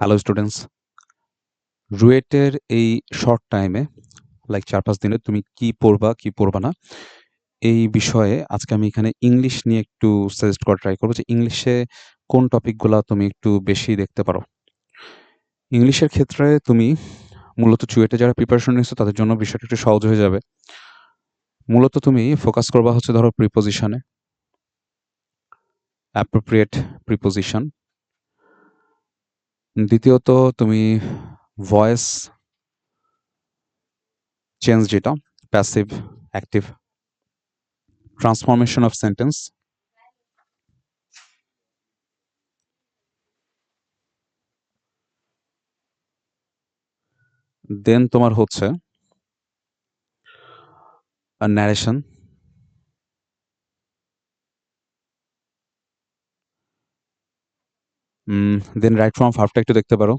Hello students রুয়েটের এই short টাইমে like চার পাঁচ দিনে তুমি কি পড়বা কি পড়বা না, এই বিষয়ে আজকে আমি এখানে ইংলিশ নিয়ে একটু সাজেস্ট করা ট্রাই করব যে ইংলিশে কোন টপিকগুলো তুমি একটু বেশি দেখতে পারো। ইংলিশের ক্ষেত্রে তুমি মূলত চুয়েটে যারা প্রিপারেশন নিচ্ছ তাদের জন্য বিষয়টা একটু সহজ হয়ে যাবে। মূলত তুমি ফোকাস করবা হচ্ছে ধরো প্রিপোজিশনে অ্যাপ্রোপ্রিয়েট প্রিপোজিশন দ্বিতীয়ত তুমি ভয়েস চেঞ্জ যেটা passive active transformation of sentence then তোমার হচ্ছে ন্যারেশন দেন রাইট ফ্রম ফার্ফটা একটু দেখতে পারো।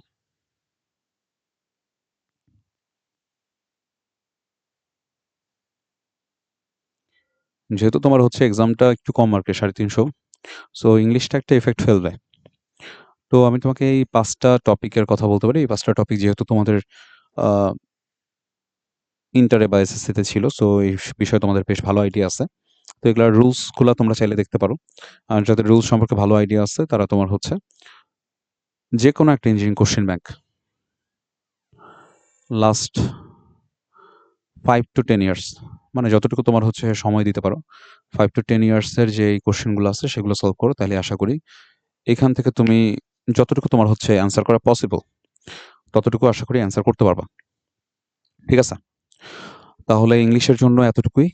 যেহেতু তোমার হচ্ছে এক্সামটা একটু কম মার্কের সাড়ে তিনশো। সো ইংলিশটা একটা এফেক্ট ফেলবে তো আমি তোমাকে এই পাঁচটা টপিকের কথা বলতে পারি। এই পাঁচটা টপিক যেহেতু তোমাদের ইন্টারে বা এসএসসিতে ছিল সো এই বিষয়ে তোমাদের বেশ ভালো আইডিয়া আছে। তো এগুলোর রুলসগুলো তোমরা চাইলে দেখতে পারো। আর যাদের রুলস সম্পর্কে ভালো আইডিয়া আছে, তারা তোমার হচ্ছে যে কোনো একটা engineering question bank last five to ten years মানে যতটুকু তোমার হচ্ছে সময় দিতে পারো ফাইভ টু টেন ইয়ার্সের যে কোশ্চেনগুলো আছে, সেগুলো সলভ করো, তাহলে আশা করি এখান থেকে তুমি যতটুকু তোমার হচ্ছে অ্যান্সার করা পসিবল ততটুকু আশা করি অ্যান্সার করতে পারবা। ঠিক আছে? তাহলে ইংলিশের জন্য এতটুকুই।